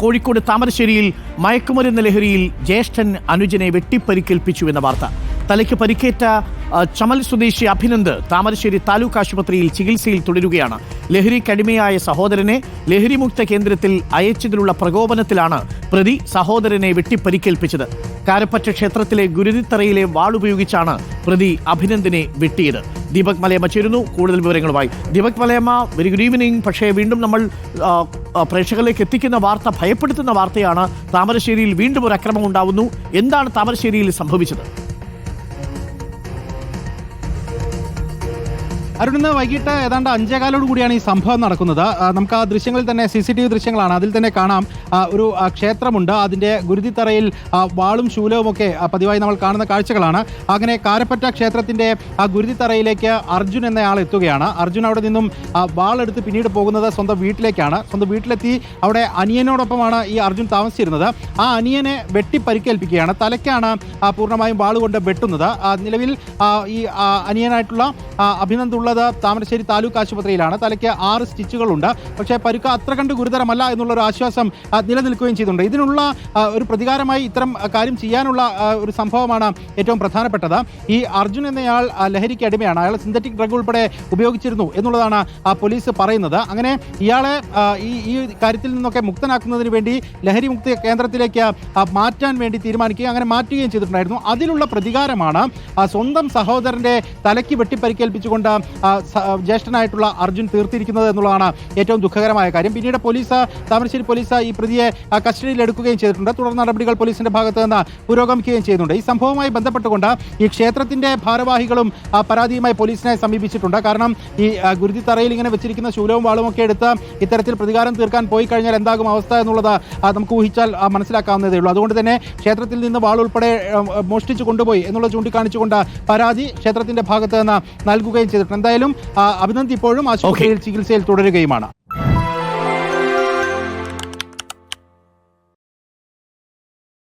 കോഴിക്കോട് താമരശ്ശേരിയിൽ മയക്കുമരുന്ന് ലഹരിയിൽ ജ്യേഷ്ഠൻ അനുജനെ വെട്ടിപ്പരിക്കേൽപ്പിച്ചു എന്ന വാർത്ത. തലയ്ക്ക് പരിക്കേറ്റ ചമൽ സ്വദേശി അഭിനന്ദ് താമരശ്ശേരി താലൂക്ക് ആശുപത്രിയിൽ ചികിത്സയിൽ തുടരുകയാണ്. ലഹരി കടിമയായ സഹോദരനെ ലഹരിമുക്ത കേന്ദ്രത്തിൽ അയച്ചതിലുള്ള പ്രകോപനത്തിലാണ് പ്രതി സഹോദരനെ വെട്ടിപ്പരിക്കേൽപ്പിച്ചത്. കാരപ്പറ്റ ക്ഷേത്രത്തിലെ ഗുരുതിത്തറയിലെ വാളുപയോഗിച്ചാണ് പ്രതി അഭിനന്ദിനെ വെട്ടിയത്. ദീപക് മലയമ്മ ചേരുന്നു. കൂടുതൽ വിവരങ്ങളുമായി Deepak Malayamma very good evening പക്ഷേ വീണ്ടും നമ്മൾ പ്രേക്ഷകരിലേക്ക് എത്തിക്കുന്ന വാർത്ത ഭയപ്പെടുത്തുന്ന വാർത്തയാണ് താമരശ്ശേരിയിൽ വീണ്ടും ഒരു അക്രമം ഉണ്ടാവുന്നു. എന്താണ് താമരശ്ശേരിയിൽ സംഭവിച്ചത്? അരുൺ ഇന്ന് വൈകിട്ട് ഏതാണ്ട് അഞ്ചേകാലോട് കൂടിയാണ് ഈ സംഭവം നടക്കുന്നത്. നമുക്ക് ആ ദൃശ്യങ്ങളിൽ തന്നെ സി സി ടി വി ദൃശ്യങ്ങളാണ്. അതിൽ തന്നെ കാണാം ഒരു ക്ഷേത്രമുണ്ട്. അതിന്റെ ഗുരുതിത്തറയിൽ വാളും ശൂലവും ഒക്കെ പതിവായി നമ്മൾ കാണുന്ന കാഴ്ചകളാണ്. അങ്ങനെ കാരപ്പറ്റ ക്ഷേത്രത്തിന്റെ ആ ഗുരുതിത്തറയിലേക്ക് അർജുൻ എന്നയാൾ എത്തുകയാണ്. അർജുൻ അവിടെ നിന്നും വാളെടുത്ത് പിന്നീട് പോകുന്നത് സ്വന്തം വീട്ടിലേക്കാണ്. സ്വന്തം വീട്ടിലെത്തി അവിടെ അനിയനോടൊപ്പമാണ് ഈ അർജുൻ താമസിച്ചിരുന്നത്. ആ അനിയനെ വെട്ടി പരിക്കേൽപ്പിക്കുകയാണ് തലയ്ക്കാണ് പൂർണമായും വാളുകൊണ്ട് വെട്ടുന്നത്. നിലവിൽ ഈ അനിയനായിട്ടുള്ള ആ, അഭിനന്ദ് ഉള്ളത് താമരശ്ശേരി താലൂക്ക് ആശുപത്രിയിലാണ്. തലയ്ക്ക് ആറ് സ്റ്റിച്ചുകളുണ്ട്. പക്ഷേ പരുക്ക് അത്ര കണ്ട് ഗുരുതരമല്ല എന്നുള്ള ഒരു ആശ്വാസം നിലനിൽക്കുകയും ചെയ്തിട്ടുണ്ട്. ഇതിനുള്ള ഒരു പ്രതികാരമായി ഇത്തരം കാര്യം ചെയ്യാനുള്ള ഒരു സംഭവമാണ് ഏറ്റവും പ്രധാനപ്പെട്ടത്. ഈ അർജുൻ എന്നയാൾ ലഹരിക്ക് അടിമയാണ്. അയാൾ സിന്തറ്റിക് ഡ്രഗ് ഉൾപ്പെടെ ഉപയോഗിച്ചിരുന്നു എന്നുള്ളതാണ് പോലീസ് പറയുന്നത്. അങ്ങനെ ഇയാളെ ഈ ഈ കാര്യത്തിൽ നിന്നൊക്കെ മുക്തനാക്കുന്നതിന് വേണ്ടി ലഹരി മുക്തി കേന്ദ്രത്തിലേക്ക് മാറ്റാൻ വേണ്ടി തീരുമാനിക്കുകയും അങ്ങനെ മാറ്റുകയും ചെയ്തിട്ടുണ്ടായിരുന്നു. അതിലുള്ള പ്രതികാരമാണ് സ്വന്തം സഹോദരന്റെ തലയ്ക്ക് വെട്ടിപ്പരിക്കേൽപ്പിച്ചുകൊണ്ട് ജ്യേഷ്ഠനായിട്ടുള്ള അർജുൻ തീർത്തിരിക്കുന്നത് എന്നുള്ളതാണ് ഏറ്റവും ദുഃഖകരമായ കാര്യം. പിന്നീട് പോലീസ് താമരശ്ശേരി പോലീസ് ഈ പ്രതിയെ കസ്റ്റഡിയിൽ എടുക്കുകയും ചെയ്തിട്ടുണ്ട്. തുടർ നടപടികൾ പോലീസിന്റെ ഭാഗത്ത് നിന്ന് പുരോഗമിക്കുകയും ചെയ്യുന്നുണ്ട്. ഈ സംഭവവുമായി ബന്ധപ്പെട്ടുകൊണ്ട് ഈ ക്ഷേത്രത്തിന്റെ ഭാരവാഹികളും പരാതിയുമായി പോലീസിനെ സമീപിച്ചിട്ടുണ്ട്. കാരണം ഈ ഗുരുതി ഗുരുതിത്തറയിൽ ഇങ്ങനെ വെച്ചിരിക്കുന്ന ശൂലവും വാളും ഒക്കെ എടുത്ത് ഇത്തരത്തിൽ പ്രതികാരം തീർക്കാൻ പോയി കഴിഞ്ഞാൽ എന്താകും അവസ്ഥ എന്നുള്ളത് നമുക്ക് ഊഹിച്ചാൽ മനസ്സിലാക്കാവുന്നതേ ഉള്ളൂ. അതുകൊണ്ട് തന്നെ ക്ഷേത്രത്തിൽ നിന്ന് വാൾ ഉൾപ്പെടെ മോഷ്ടിച്ചു കൊണ്ടുപോയി എന്നുള്ളത് ചൂണ്ടിക്കാണിച്ചുകൊണ്ട് പരാതി ക്ഷേത്രത്തിന്റെ ഭാഗത്ത് നിന്ന് നൽകുകയും ചെയ്തിട്ടുണ്ട്. എന്തായാലും അഭിനന്ദ് ഇപ്പോഴും ആശുപത്രിയിൽ ചികിത്സയിൽ തുടരുകയുമാണ്.